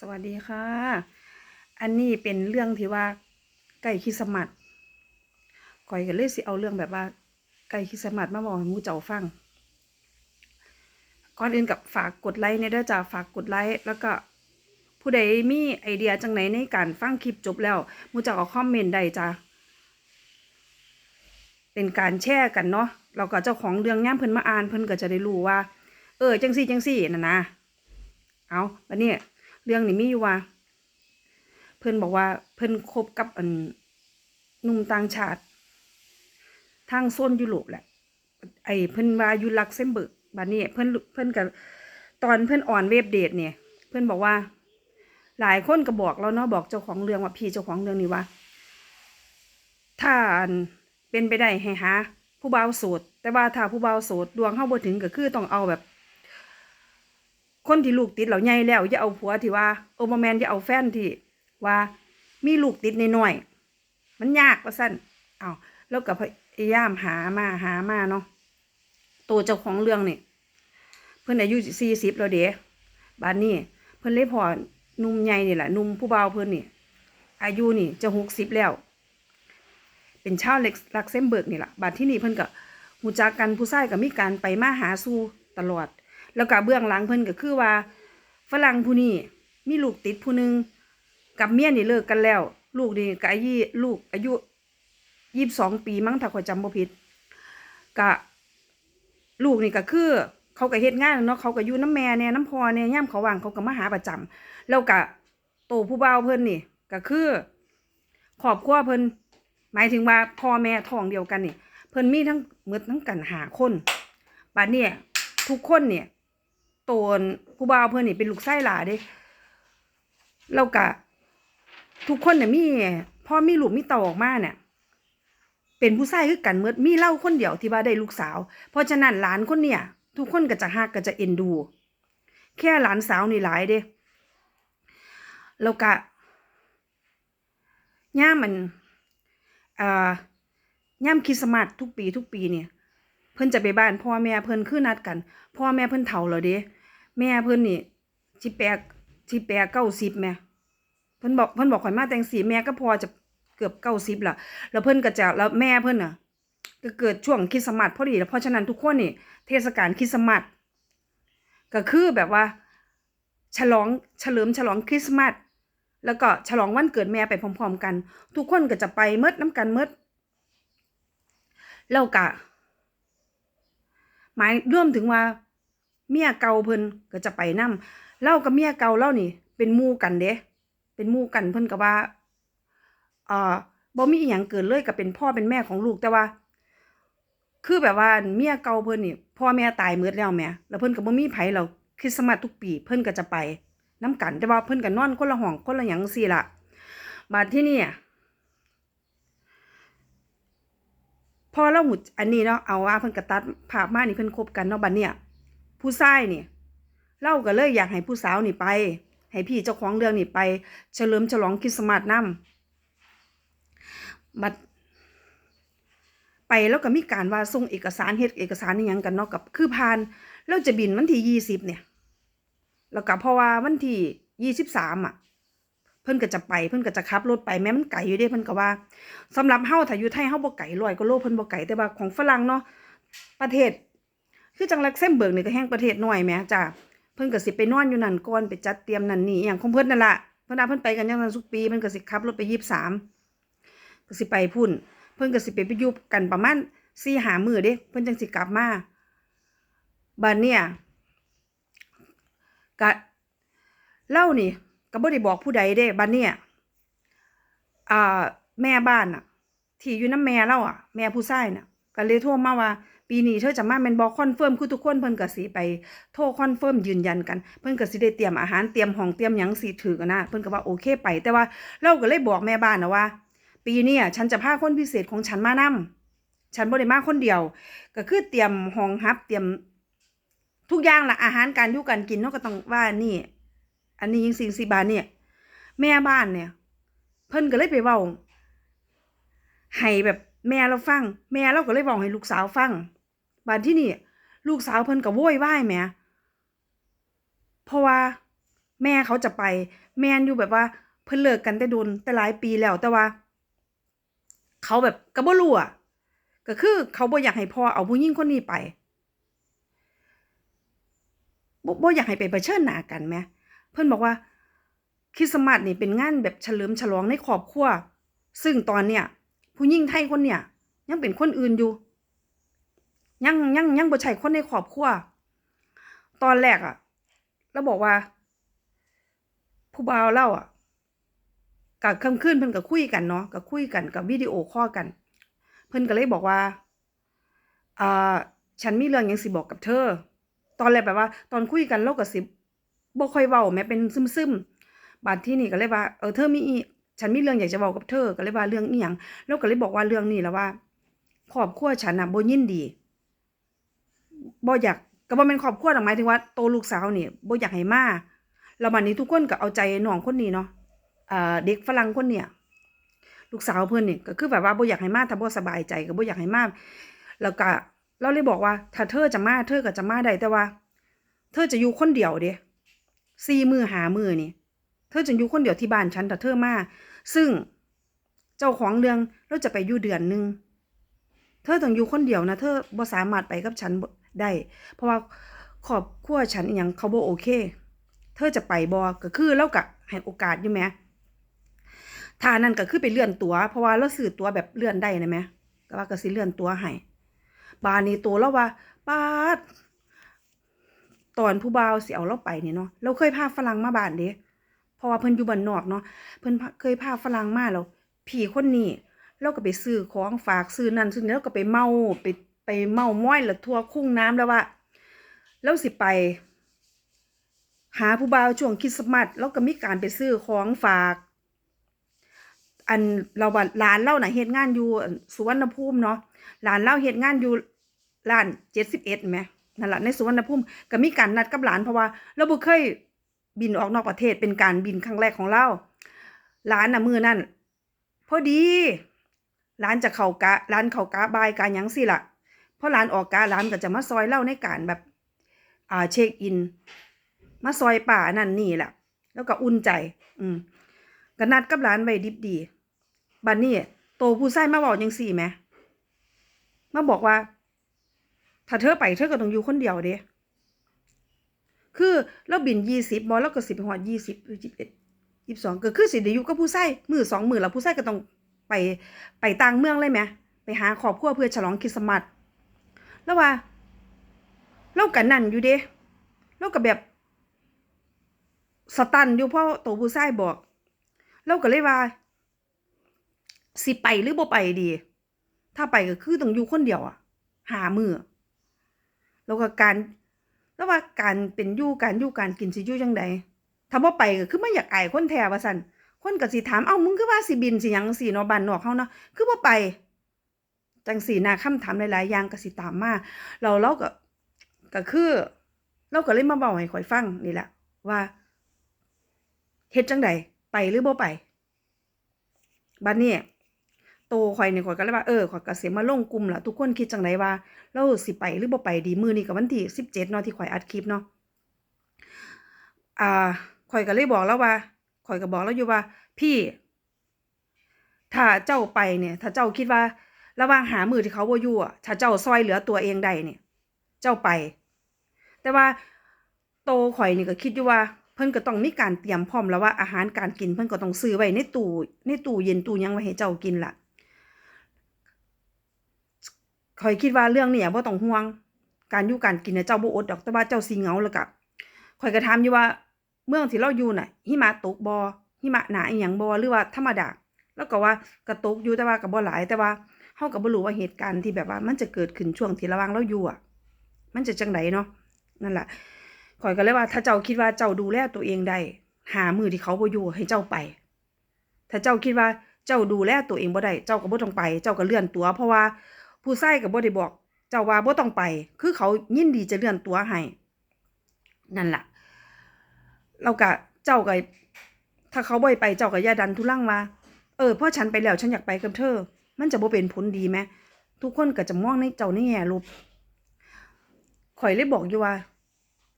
สวัสดีค่ะ อันนี้เป็นเรื่องที่ว่าไก่คริสต์มาสก่อยกันเลยสิเอาเรื่องแบบว่าไก่คริสต์มาสมาบอกให้มูเจ้าฟัง ก่อนอื่นกับฝากกดไลค์เนี่ยด้อจ้าฝากกดไลค์แล้วก็ผู้ใดมีไอเดียจังไหนในการฟังคลิปจบแล้วมูเจ้าก็คอมเมนต์ได้จ้าเป็นการแชร์กันเนาะเราก็เจ้าของเรื่องย่ามเพิ่นมาอ่านเพิ่นก็จะได้รู้ว่า เออจังซี่จังซี่นะนะเอาบัดนี้ เรื่องนี้มีอยู่ว่า เพิ่นบอกว่า เพิ่นคบกับอันนุ่มต่างชาติ ทางโซนยุโรปแหละ ไอ้เพิ่นว่าอยู่ลักเซมเบิร์กบัดนี้เพิ่นเพิ่นกับตอนเพิ่นอ่อนเวฟเดทเนี่ย เพิ่นบอกว่า หลายคนก็บอกแล้วเนาะบอกเจ้าของเรื่องว่าพี่เจ้าของเรื่องนี้ว่า ถ้าเป็นไปได้ให้หาผู้บ่าวโสดแต่ว่าถ้าผู้บ่าวโสดดวงเฮาบ่ถึงก็คือต้องเอาแบบ คนที่ลูกติดแล้วใหญ่แล้วอย่าเอาผัวที่ว่าโอเมแมนอย่าเอาแฟนที่ว่ามีลูกติดใน้อยมันยากว่าสั้นเอาแล้วก็พยายามหามาหามาเนาะตัวเจ้าของเรื่องนี่เพิ่อนอายุสี่สิบแล้วเด้บานนี้เพิ่อนเลยพอนุ่มใหญ่นี่แหละนุ่มผู้เบาเพิ่อนนี่ อายุนี่จะหกสิบแล้ว เป็นชาวเล็กลักเซมเบิร์กนี่แหละบัดที่นี่เพิ่อนก็หูจักกันผู้ชายก็มีการไปมาหาสู่ตลอด แล้วก็เบื้องหลังเพิ่นก็คือว่า ฝรั่งผู้นี้มีลูกติดผู้หนึงกับเมียนี่เลิกกันแล้ว ลูกนี่ก็อายุลูกอายุยี่สิบสองปีมั้งถ้าข้อยจำบ่ผิดก็ลูกนี่ก็คือ เขาก็เฮ็ดงานเนาะเขาก็อยู่น้ำแม่เนี่ยน้ำพอเนี่ยย่ามเขาว่างเขาก็มาหาประจำแล้วก็โตผู้เบาเพิ่นนี่ก็คือครอบครัวเพิ่นหมายถึงว่าพ่อแม่ท้องเดียวกันนี่ เพิ่นมีทั้งหมดทั้งกันหาคนบัดเนี่ยทุกคนเนี่ย โตนผู้บ่าวเพื่อนนี่เป็นลูกไส้หลาเด้แล้วก็ทุกคนเนี่ยมีพ่อมีลูกมีเต่าออกมาเนี่ยเป็นผู้ชายคือกันเมื่อมีเล่าคนเดียวที่ว่าได้ลูกสาว เพราะฉะนั้นหลานคนเนี่ย ทุกคนก็จะฮักก็จะเอ็นดู แค่หลานสาวนี่หลายเด้แล้วก็ย่ามมันอ่าย่ามคริสต์มาสทุกปีทุกปีเนี่ย เพิ่นจะไปบ้านพ่อแม่เพิ่นคือนัดกัน พ่อแม่เพิ่นเฒ่าแล้วเด้ แม่เพิ่นนี่สิแปดสิแปดเก้าสิบแม่เพิ่นบอกเพิ่นบอกข่อยมาแต่งสีแม่ก็พอจะเกือบเก้าสิบละแล้วเพิ่นก็จะแล้วแม่เพิ่นน่ะก็เกิดช่วงคริสต์มาสพอดีแล้วเพราะฉะนั้นทุกคนนี่เทศกาลคริสต์มาสก็คือแบบว่า ฉลองเฉลิมฉลองคริสต์มาสแล้วก็ฉลองวันเกิดแม่ไปพร้อมๆกัน ทุกคนก็จะไปเมดน้ำกันเมดแล้วก็หมายรวมถึงว่า เมียเก่าเพิ่นก็จะไปนํเล่ากับเมียเก่าเล่านี่ เป็นมู่กันเด้เป็นมู่กันเพิ่นก็ว่าเอ่อบ่มีอีหยังเกินเลยก็เป็นพ่อเป็นแม่ของลูกแต่ว่า คือแบบว่าเมียเก่าเพิ่นนี่พ่อแม่ตายหมดแล้วแม่แล้วเพิ่นก็บ่มีไผแล้วคริสต์มาสทุกปี เพิ่นก็จะไปนํกัน แต่ว่าเพิ่นก็นอนคนละห้องคนละหยังซี่ล่ะบาดที่นี่อะพอเราหุดอันนี้เนาะเอาว่าเพิ่นก็ตัดภาพมานี่เพิ่นคบกันเนาะบัดเนี่ย ผู้ชายนี่เล่าก็เลยอยากให้ผู้สาวนี่ไป ให้พี่เจ้าของเรื่องนี่ไป เฉลิมฉลองคริสต์มาสนำบัดไปแล้วก็มีการว่าส่งเอกสารเฮ็ดเอกสารนี่ยังกันเนาะกับคือผ่านแล้วจะบินวันที่ยี่สิบเนี่ย แล้วก็เพราะว่าวันที่ยี่สิบสามอะ เพิ่นก็จะไปเพิ่นก็จะขับรถไปแม้มันไกลอยู่เด้เพิ่นก็ว่าสำหรับเฮาถ้าอยู่ไทยเฮาบ่ไกลร้อยกว่าโลเพิ่นบ่ไกลแต่ว่าของฝรั่งเนาะประเทศ คือจังลักเซมเบิร์กนี่ก็แห่งประเทศน้อยแหมจ้ะเพิ่นก็สิไปนอนอยู่นั่นก่อนไปจัดเตรียมนั่นนี่อย่างของเพิ่นนั่นละเพิ่นว่าเพิ่นไปกันอย่างนั้นทุกปีเพิ่นก็สิขับรถไป23ก็สิไปพุ่น เพิ่นก็สิไปไปยู่กันประมาณ4-5มื้อเด้เพิ่นจังสิกลับมาบัดเนี่ยก็เล่านี่ก็บ่ได้บอกผู้ใดเด้บัดเนี่ยอ่าแม่บ้านน่ะ ที่อยู่นำแม่เราอะ แม่ผู้ชายน่ะก็เลยโทรมาว่า ปีนี้เธอจะมาแมนบ่คอนเฟิร์มคือทุกคนเพิ่นก็สิไปโทรคอนเฟิร์มยืนยันกัน เพิ่นก็สิได้เตรียมอาหารเตรียมห้องเตรียมหยังสิถือกันนะเพิ่นก็ว่าโอเคไป แต่ว่าเราก็เลยบอกแม่บ้านนะว่า ปีนี้ฉันจะพาคนพิเศษของฉันมานํฉันบ่ได้มาคนเดียว ก็คือเตรียมห้องฮับเตรียมทุกอย่างละอาหารการอยู่การกินเนาะก็ต้องว่านี่ อันนี้ยิงสิ่งสิบาทเนี่ย แม่บ้านเนี่ย เพิ่นก็เลยไปเว้าให้แบบ แม่เราฟัง แม่เราก็เลยบอกให้ลูกสาวฟังบานที่นี่ ลูกสาวเพิ่นก็โวยวายแหมเพราะว่า แม่เขาจะไป แมนอยู่แบบว่า เพิ่นเลิกกันแต่โดนแต่หลายปีแล้วแต่ว่า เขาแบบก็บ่รู้อะก็คือ เขาบ่อยากให้พ่อเอาผู้หญิงคนนี้ไปบ่บอยากให้ไปเผชิญหน้ากันแหมเพิ่นบอกว่าคริสต์มาสนี่เป็นงานแบบเฉลิมฉลองในครอบครัว ซึ่งตอนเนี้ย ผู้หญิงไทยคนเนี่ย ยังเป็นคนอื่นอยู่ ยังยังยังบ่ใช่คนในครอบครัวตอนแรกอะเราบอกว่า ผู้บ่าวเล่าอะกับค่ำคืนเพิ่นก็คุยกันเนาะก็คุยกันกับวิดีโอคอลกัน เพิ่นก็เลยบอกว่าอ่าฉันมีเรื่องยังสิบอกกับเธอ ตอนแรกแบบว่า ตอนคุยกันเราก็สิบ่ค่อยเว้าแม้เป็นซึมๆบาดที่นี่ก็เลยว่าเออเธอมีอี ฉันมีเรื่องอยากจะเว้ากับเธอก็เลยว่าเรื่องอีหยังเราก็เลยบอกว่าเรื่องนี้แล้วว่าครอบครัวฉันน่ะบ่ยินดีบ่อยากก็บ่แม่นครอบครัวหรอกหมายถึงว่าโตลูกสาวนี่บ่อยากให้มาแล้วบัดนี้ทุกคนก็เอาใจน้องคนนี้เนาะเด็กฝรั่งคนเนี่ย ลูกสาวเพิ่อนนี่ก็คือแบบว่าบ่อยากให้มาถ้าบ่สบายใจก็บ่อยากให้มาแล้วก็เราเลยบอกว่า ถ้าเธอจะมาเธอก็จะมาได้แต่ว่า เธอจะอยู่คนเดียวเด้สี่มือหามือนี่ ธอจะอยู่คนเดียวที่บ้านฉันถ้าเธอมา ซึ่งเจ้าของเรื่องเราจะไปอยู่เดือนหนึ่งเธอต้องอยู่คนเดียวนะเธอบ่สามารถไปกับฉันได้ เพราะว่าครอบครัวฉันอหยังเขาบ่โอเค เธอจะไปบ่ก็คือเราก็ให้โอกาสอยู่แหมถ้านั่นก็คือไปเลื่อนตัว เพราะว่าเราซื้อตัวแบบเลื่อนได้นะแหมก็ว่าก็สิเลื่อนตัวให้บานนี้ตัวเราว่าปาตอนผู้บ่าวสิเอาเราไปนี่เนาะเราเคยพาฝรั่งมาบ้านเด้ ราะว่าเพิ่นอยู่บ้านนอกเนาะเพิ่นเคยพาฝรั่งมาแล้วพี่คนนี้เราก็ไปซื้อของฝากซื้อนั่นซื้อนี่แล้วก็ไปเมาไปไปเมาม้อยแล้วทั่วคุ้งน้ำแล้วว่าแล้วสิไป หาผู้บ่าวช่วงคริสต์มาสแล้วก็มีการไปซื้อของฝาก อันเราว่าร้านเล่าน่ะเฮ็ดงานอยู่สุวรรณภูมิเนาะร้านเล่าเฮ็ดงานอยู่ร้าน71แหมนั่นแหละในสุวรรณภูมิก็มีการนัดกับหลานเพราะว่าเราบ่เคย บินออกนอกประเทศเป็นการบินครั้งแรกของเราหลานน่ะมือนั้นพอดีหลานจะเขากะร้านเขากะบายกะหยังสิล่ะพอหลานออกกะหลานก็จะมาซอยเล่าในการแบบอ่าเช็คอิน มาซอยป่านั่นนี่แหละแล้วก็อุ่นใจ อืมก็นัดกับร้านไว้ดิบดีบัดนี้โตผู้ชายมาบอกจังสี่ไหมมาบอกว่า ถ้าเธอไปเธอก็ต้องอยู่คนเดียวเด้ คือเราบินยี่สิบบอแล้วก็สิบหอดยี่สิบยี่สิบเอ็ดยี่สิบสองก็คือสิได้อยู่กับผู้ชายมือสองมือแล้วผู้ชายก็ต้องไปไปต่างเมืองเลยไหมไปหาครอบครัวเพื่อฉลองคริสต์มาสแล้วว่าเรากันนั่นอยู่เด้เราก็แบบสตันอยู่เพราะตัวผู้ชายบอกเราก็เลยว่า สิไปหรือบ่ไปดี ถ้าไปก็คือต้องอยู่คนเดียวอะหามือแล้วก็การ แล้วว่าการเป็นอยู่การอยู่การกินสิอยู่จังใดถ้าบ่ไปก็คือไม่อยากอายคนแท้ว่าซั่นคนก็สิถามเอ้ามึงคือว่าสิบินสิหยังสิเนาะบ้านนอกเฮาเนาะคือบ่ไป จังสี่นาคำถามหลายๆอย่างก็สิตามมาเราเราก็ก็คือเราก็เลยมาเว้าให้ข่อยฟังนี่แหละว่าเฮ็ดจังใดไปหรือบ่ไปบัดนี้ โตข่อยนี่ข่อยก็เลยว่าเออข่อยก็สิมาลงกลุ่มล่ะทุกคนคิดจังไดว่าเราสิไปหรือบ่ไปดีมือนี้ก็วันที่17เจ็ดนาะที่ข่อยอัดคลิปเนาะอ่าข่อยก็เลยบอกแล้วว่าข่อยก็บอกแล้วอยู่ว่า พี่ ถ้าเจ้าไปเนี่ย ถ้าเจ้าคิดว่า ระว่างหามือที่เขาบ่อยู่อะถ้าเจ้าซอยเหลือตัวเองได้เนี่ย เจ้าไป แต่ว่าโตข่อยนี่ก็คิดอยู่ว่าเพิ่นก็ต้องมีการเตรียมพร้อมแล้วว่าอาหารการกินเพิ่นก็ต้องซื้อไว้ในตู้ในตู้เย็นตู้ยังไว้ให้เจ้ากินล่ะ ข่อยคิดว่าเรื่องนี้บ่ต้องห่วง การอยู่การกินเนี่ยเจ้าบ่อดดอกแต่ว่าเจ้าสิเหงาแล้วก็ข่อยก็ถามอยู่ว่าเมืองที่เราอยู่น่ะหิมะตกบ่หิมะหนาอีหยังบ่หรือว่าธรรมดาแล้วก็ว่าก็ตกอยู่แต่ว่าก็บ่หลายแต่ว่าเฮาก็บ่รู้ว่าเหตุการณ์ที่แบบว่ามันจะเกิดขึ้นช่วงที่ระว่างเราอยู่อะ มันจะจังไดเนาะนั่นแหละข่อยก็เลยว่า ถ้าเจ้าคิดว่าเจ้าดูแลตัวเองได้หามือที่เขาบ่อยู่ให้เจ้าไป ถ้าเจ้าคิดว่าเจ้าดูแลตัวเองบ่ได้เจ้าก็บ่ต้องไป เจ้าก็เลื่อนตัว เพราะว่า ผู้ชายก็บ่ได้บอก เจ้าว่าบ่ต้องไป คือเขายินดีจะเลื่อนตัวให้ นั่นล่ะแล้วก็เจ้าก็ถ้าเขาบ่ไปเจ้าก็อย่าดันทุลังว่าเออพราะฉันไปแล้วฉันอยากไปกับเธอ มันจะบ่เป็นผลดีไหมทุกคนก็จะมองในเจ้าในแง่ลบข่อยเลยบอกอยู่ว่า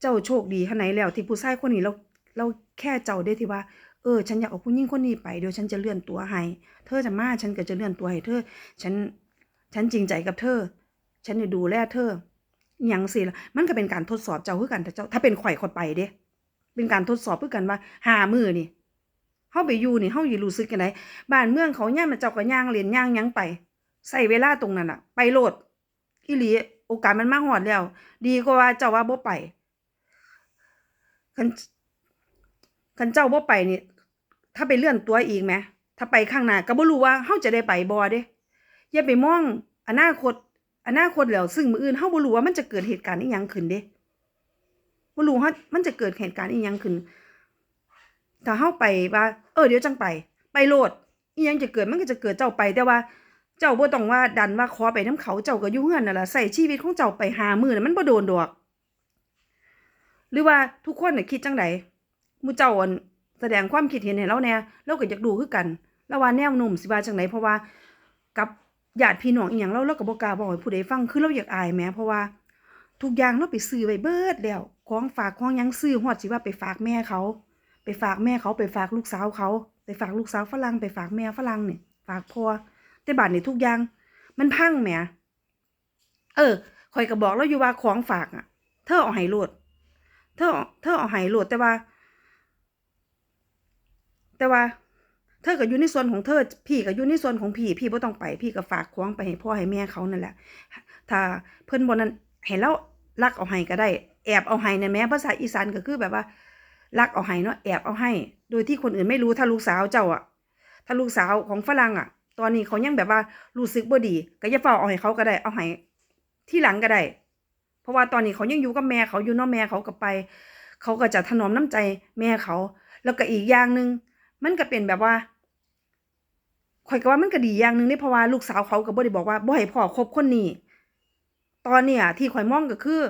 เจ้าโชคดีขนาดแล้ว ที่ผู้ชายคนนี้เราเราแค่เจ้าได้ที่ว่า เออ ฉันอยากเอาผู้หญิงคนนี้ไปเดี๋ยวฉันจะเลื่อนตัวให้ เธอจะมาฉันก็จะเลื่อนตัวให้เธอ ฉัน ฉันจริงใจกับเธอ ฉันจะดูแลเธออยังสิล่ะมันก็เป็นการทดสอบเจ้าคือกันแต่เจ้า ถ้าเป็นข่ข่อยไปเด้ เป็นการทดสอบเพื่อกันว่าหามือนี่เฮาไปอยู่นี่เฮาสิรู้สึกจังไดบ้านเมืองเขาย่ามมาเจ้าก็ย่างเรียนย่างยังไป ใส่เวลาตรงนั้นน่ะไปโหลดอีหลีโอกาสมันมาฮอดแล้ว ดีกว่าว่าเจ้าว่าบ่ไปคันคันเจ้าบ่ไปนี่ถ้าไปเลื่อนตัวอีกไหมถ้าไปข้างหน้าก็บ่รู้ว่าเฮาจะได้ไปบ่เด้ อย่าไปมองอนาคตอนาคตแล้วซึ่งมืออื่นเฮาบ่รู้ว่ามันจะเกิดเหตุการณ์อีหยังขึ้นเด้บ่รู้ว่ามันจะเกิดเหตุการณ์อีหยังขึ้น ถ้าเฮาไปว่า เออเดี๋ยวจังไป ไปโลดอีหยังจะเกิดมันก็จะเกิดเจ้าไป แต่ว่า เจ้าบ่ต้องว่าดันว่าขอไปนํเขาเจ้าก็อยู่เฮือนนั่นล่ะใช้ชีวิตของเจ้าไปหามื้อน่ะมันบ่โดนดอก หรือว่าทุกคนน่ะคิดจังไดหมู่เจ้าอั่นแสดงความคิดเห็นให้เราแน่เราก็อยากรู้คือกัน แล้วว่าแนวโน้มสิว่าจังไดเพราะว่ากับ ญาติพี่น้องอีหยังเราเราก็บ่กล้าบอกให้ผู้ใดฟังคือเราอยากอายแหมเพราะว่า ทุกอย่างเราไปซื้อไว้เบิดแล้วของฝากของหยังซื้อฮอดสิว่าไปฝากแม่เขา ไปฝากแม่เขาไปฝากลูกสาวเขา ไปฝากลูกสาวฝรั่งไปฝากแม่ฝรั่งเนี่ยฝากพ่อแต่บัดนี้ทุกอย่าง มันพังแหมเออข่อยก็บอกแล้วอยู่ว่าของฝากอะ เธอเอาให้โลดเธอเอาเธอเอาให้โลดแต่ว่า แต่ว่า เธอก็อยู่ในส่วนของเธอ พี่ก็อยู่ในส่วนของพี่ พี่บ่ต้องไป พี่ก็ฝากของไปให้พ่อให้แม่เขานั่นแหละ ถ้าเพิ่นบ่นั้นให้เราลักเอาให้ก็ได้ แอบเอาให้นั่นแหมภาษาอีสานก็คือแบบว่าลักเอาให้เนาะแอบเอาให้ โดยที่คนอื่นไม่รู้ถ้าลูกสาวเจ้าอะ ถ้าลูกสาวของฝรั่งอะ ตอนนี้เขายังแบบว่ารู้สึกบ่ดี ก็อย่าเฝ้าเอาให้เขาก็ได้ เอาให้ที่หลังก็ได้ เพราะว่าตอนนี้เขายังอยู่กับแม่เขาอยู่นาะแม่เขาก็ไป เขาก็จะถนอมน้ำใจแม่เขา แล้วก็อีกอย่างหนึ่งมันก็เป็นแบบว่า ข่อยก็ว่ามันก็ดีอย่างหนึ่งเด้เพราะว่าลูกสาวเขาก็บ่ได้บอกว่าบ่ให้พ่อคบคนนี้ตอนเนี้ยที่ข่อยมองก็คือ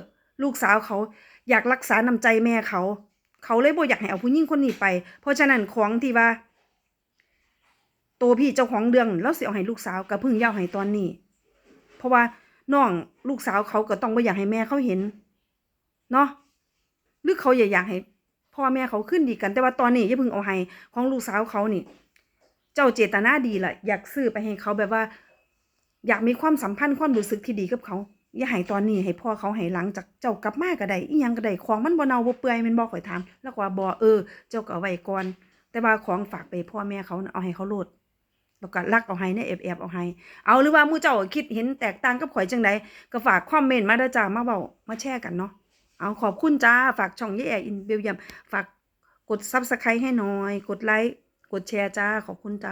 ลูกสาวเขาอยากรักษาน้ำใจแม่เขา เขาเลยบ่อยากให้เอาผู้หญิงคนนี้ไป เพราะฉะนั้นของที่ว่าตัวพี่เจ้าของเรื่องแล้วสิเอาให้ลูกสาวก็เพิ่งอยาให้ตอนนี้ เพราะว่าน้องลูกสาวเขาก็ต้องบ่อยากให้แม่เขาเห็นเนาะหรือเขาอยากอยากให้พ่อแม่เขาขึ้นดีกัน แต่ว่าตอนนี้อย่าเพิ่งเอาให้ของลูกสาวเขานี่ เจ้าเจตนาดีแหละอยากซื้อไปให้เขาแบบว่า อยากมีความสัมพันธ์ความรู้สึกที่ดีกับเขา อย่าให้ตอนนี้ให้พ่อเขาให้หลังจากเจ้ากลับมาก็ได้อีหยังก็ได้ของมันบ่เน่าบ่เปื่อยม่นบ่ข่อยถามแล้วก็ว่าบ่เออ เจ้าก็เอาไว้ก่อนแต่ว่าของฝากไปพ่อแม่เขาเอาให้เขาโลดแล้วก็ลักเอาให้เนี่ยแอบๆเอาให้ เอาหรือว่ามู่เจ้าคิดเห็นแตกต่างกับข่อยจังไดก็ฝากคอมเมนต์มาด้จ้ามาเว้ามาแชร์กันเนาะเอาขอบคุณจ้าฝากช่องยี่แออินเบลเยียมฝากกด Subscribe ให้หน่อย กดไลค์ กดแชร์จ้า ขอบคุณจ้า